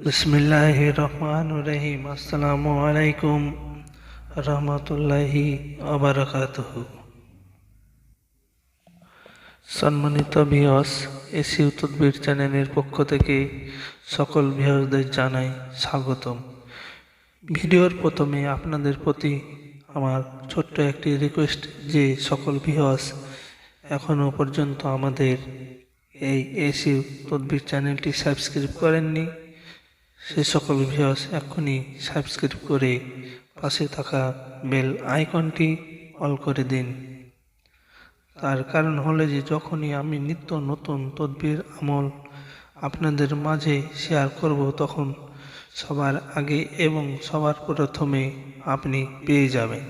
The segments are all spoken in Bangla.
বিসমিল্লাহ রহমান রহিম আসসালামু আলাইকুম রহমতুল্লাহি আবরকাতহ সম্মানিত ভিওস এসি তদবির চ্যানেলের পক্ষ থেকে সকল ভিওসদের জানাই স্বাগতম। ভিডিওর প্রথমে আপনাদের প্রতি আমার ছোট্ট একটি রিকোয়েস্ট যে সকল ভিওস এখনও পর্যন্ত আমাদের এই এসি তদবির চ্যানেলটি সাবস্ক্রাইব করেননি সে সকল ভিউয়ার্স এখনই সাবস্ক্রাইব করে পাশে থাকা বেল আইকনটি অল করে দিন। তার কারণ হলো যে যখনই আমি নিত্য নতুন তদবির আমল আপনাদের মাঝে শেয়ার করব, তখন সবার আগে এবং সবার প্রথমে আপনি পেয়ে যাবেন।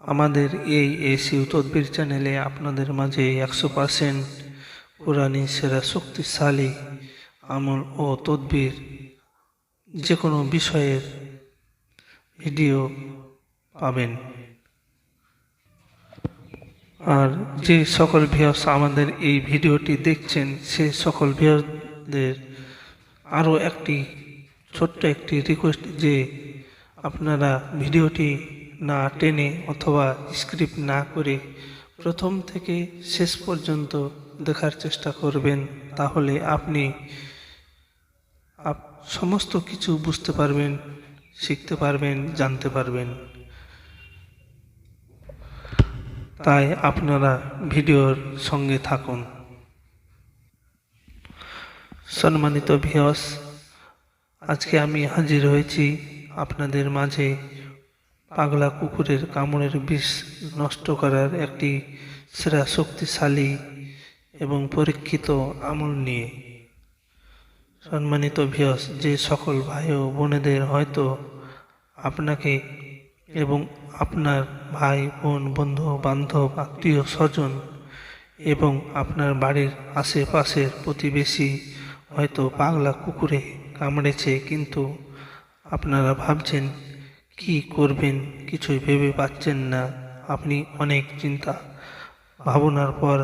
আমাদের এই এসি তদবির চ্যানেলে আপনাদের মাঝে একশো পার্সেন্ট কোরআনী সেরা শক্তিশালী আমল ও তদবির যে কোনো বিষয়ের ভিডিও পাবেন। আর যে সকল ভিউস আমাদের এই ভিডিওটি দেখছেন, সে সকল ভিউসদের আরও একটি ছোট্ট একটি রিকোয়েস্ট যে আপনারা ভিডিওটি না টেনে অথবা স্ক্রিপ্ট না করে প্রথম থেকে শেষ পর্যন্ত দেখার চেষ্টা করবেন, তাহলে আপনি আপ- সমস্ত কিছু বুঝতে পারবেন, শিখতে পারবেন, জানতে পারবেন। তাই আপনারা ভিডিওর সঙ্গে থাকুন। সম্মানিত ভিয়স আজকে আমি হাজির হয়েছি আপনাদের মাঝে পাগলা কুকুরের কামড়ের বিষ নষ্ট করার একটি সেরা শক্তিশালী এবং পরীক্ষিত আমল নিয়ে। সম্মানিত ভিয়স যে সকল ভাই ও বোনেদের হয়তো আপনাকে এবং আপনার ভাই, বোন, বন্ধু, বান্ধব, আত্মীয়, স্বজন এবং আপনার বাড়ির আশেপাশের প্রতিবেশী হয়তো পাগলা কুকুরে কামড়েছে, কিন্তু আপনারা ভাবছেন, কি করবেন? কিছুই ভেবে পাচ্ছেন না। আপনি অনেক চিন্তা ভাবনার পর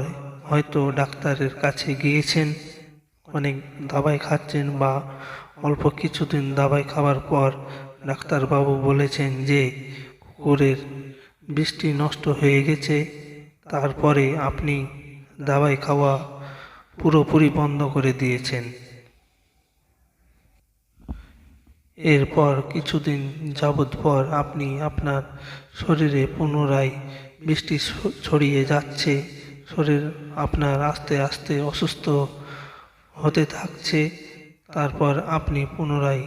হয়তো ডাক্তারের কাছে গিয়েছেন, অনেক দাবাই খাচ্ছেন বা অল্প কিছুদিন দাবাই খাওয়ার পর ডাক্তারবাবু বলেছেন যে, কুকুরের বৃষ্টি নষ্ট হয়ে গেছে, তারপরে আপনি দাবাই খাওয়া পুরোপুরি বন্ধ করে দিয়েছেন। এরপর কিছুদিন যাবৎ পর আপনি আপনার শরীরে পুনরায় বৃষ্টি ছড়িয়ে যাচ্ছে। শরীর আপনার আস্তে আস্তে অসুস্থ হতে থাকছে, তারপর আপনি পুনরায়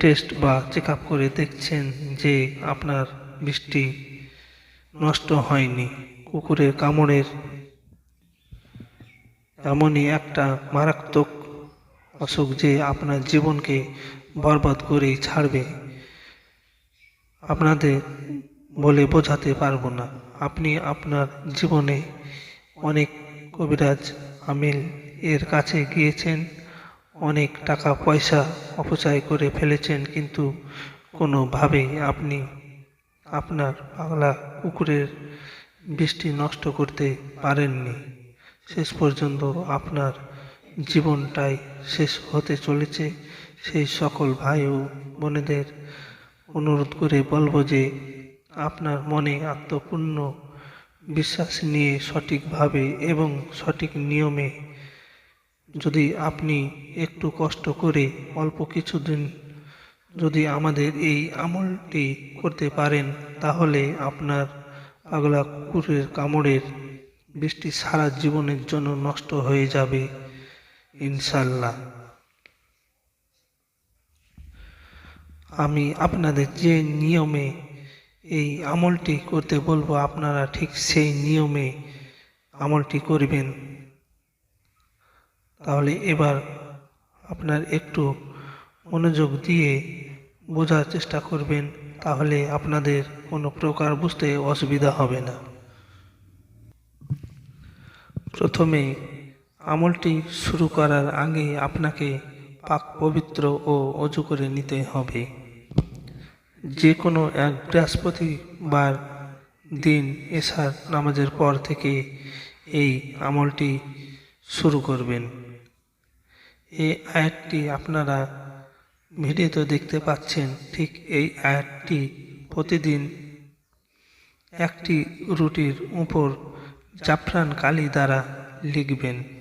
টেস্ট বা চেক করে দেখছেন যে আপনার বৃষ্টি নষ্ট হয়নি। কুকুরের কামড়ের এমনই একটা মারাত্মক অসুখ যে আপনার জীবনকে বরবাদ করেই ছাড়বে। আপনাদের বলে বোঝাতে পারব না। আপনি আপনার জীবনে অনেক কবিরাজ আমিল এর কাছে গিয়েছেন, অনেক টাকা পয়সা অপচয় করে ফেলেছেন, কিন্তু কোনোভাবেই আপনি আপনার পাগলা কুকুরের বৃষ্টি নষ্ট করতে পারেননি। শেষ পর্যন্ত আপনার জীবনটাই শেষ হতে চলেছে। সেই সকল ভাই ও বোনেদের অনুরোধ করে বলব যে আপনার মনে আত্মপূর্ণ বিশ্বাস নিয়ে সঠিকভাবে এবং সঠিক নিয়মে যদি আপনি একটু কষ্ট করে অল্প কিছুদিন যদি আমাদের এই আমলটি করতে পারেন, তাহলে আপনার পাগলা কুকুরের কামড়ের বৃষ্টি সারা জীবনের জন্য নষ্ট হয়ে যাবে। ইনশাল্লাহ আমি আপনাদের যে নিয়মে এই আমলটি করতে বলব আপনারা ঠিক সেই নিয়মে আমলটি করবেন। তাহলে এবার আপনার একটু মনোযোগ দিয়ে বোঝার চেষ্টা করবেন, তাহলে আপনাদের কোনো প্রকার বুঝতে অসুবিধা হবে না। প্রথমে আমলটি শুরু করার আগে আপনাকে পাক পবিত্র ও অজু করে নিতে হবে। যে কোনো এক বৃহস্পতিবার দিন এশার নামাজের পর থেকে এই আমলটি শুরু করবেন। এই আয়াতটি আপনারা ভিডিওতে দেখতে পাচ্ছেন, ঠিক এই আয়াতটি প্রতিদিন একটি রুটির উপর জাফরান কালি দ্বারা লিখবেন।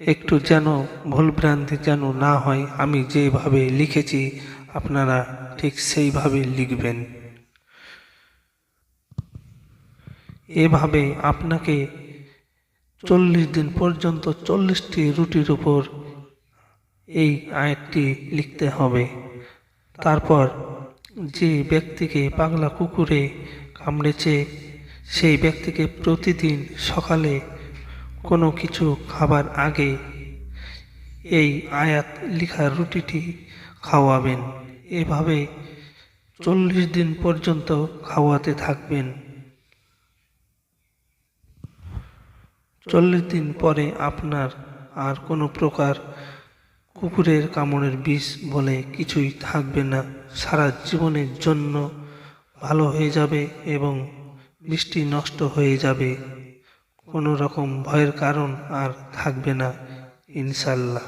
একটু যেন ভুলভ্রান্তি যেন না হয়, আমি যেভাবে লিখেছি, আপনারা ঠিক সেইভাবে লিখবেন। এভাবে আপনাকে চল্লিশ দিন পর্যন্ত চল্লিশটি রুটির উপর এই আয়াতটি লিখতে হবে। তারপর যে ব্যক্তিকে পাগলা কুকুরে কামড়েছে, সেই ব্যক্তিকে প্রতিদিন সকালে কোনো কিছু খাবার আগে এই আয়াত লিখা রুটিটি খাওয়াবেন। এভাবে চল্লিশ দিন পর্যন্ত খাওয়াতে থাকবেন। চল্লিশ দিন পরে আপনার আর কোনো প্রকার কুকুরের কামড়ের বিষ বলে কিছুই থাকবে না। সারা জীবনের জন্য ভালো হয়ে যাবে এবং বৃষ্টি নষ্ট হয়ে যাবে। কোনো রকম ভয়ের কারণ আর থাকবে না ইনশাল্লাহ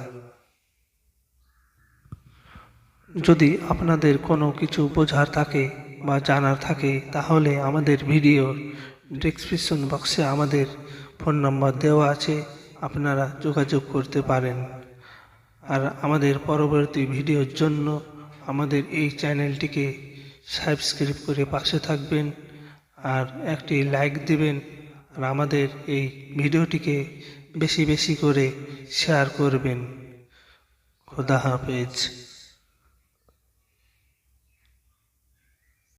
যদি আপনাদের কোনো কিছু বোঝার থাকে বা জানার থাকে, তাহলে আমাদের ভিডিওর ডিসক্রিপশন বক্সে আমাদের ফোন নম্বর দেওয়া আছে, আপনারা যোগাযোগ করতে পারেন। আর আমাদের পরবর্তী ভিডিওর জন্য আমাদের এই চ্যানেলটিকে সাবস্ক্রাইব করে পাশে থাকবেন, আর একটি লাইক দিবেন আর আমাদের এই ভিডিওটিকে বেশি বেশি করে শেয়ার করবেন। খোদা হাফেজ।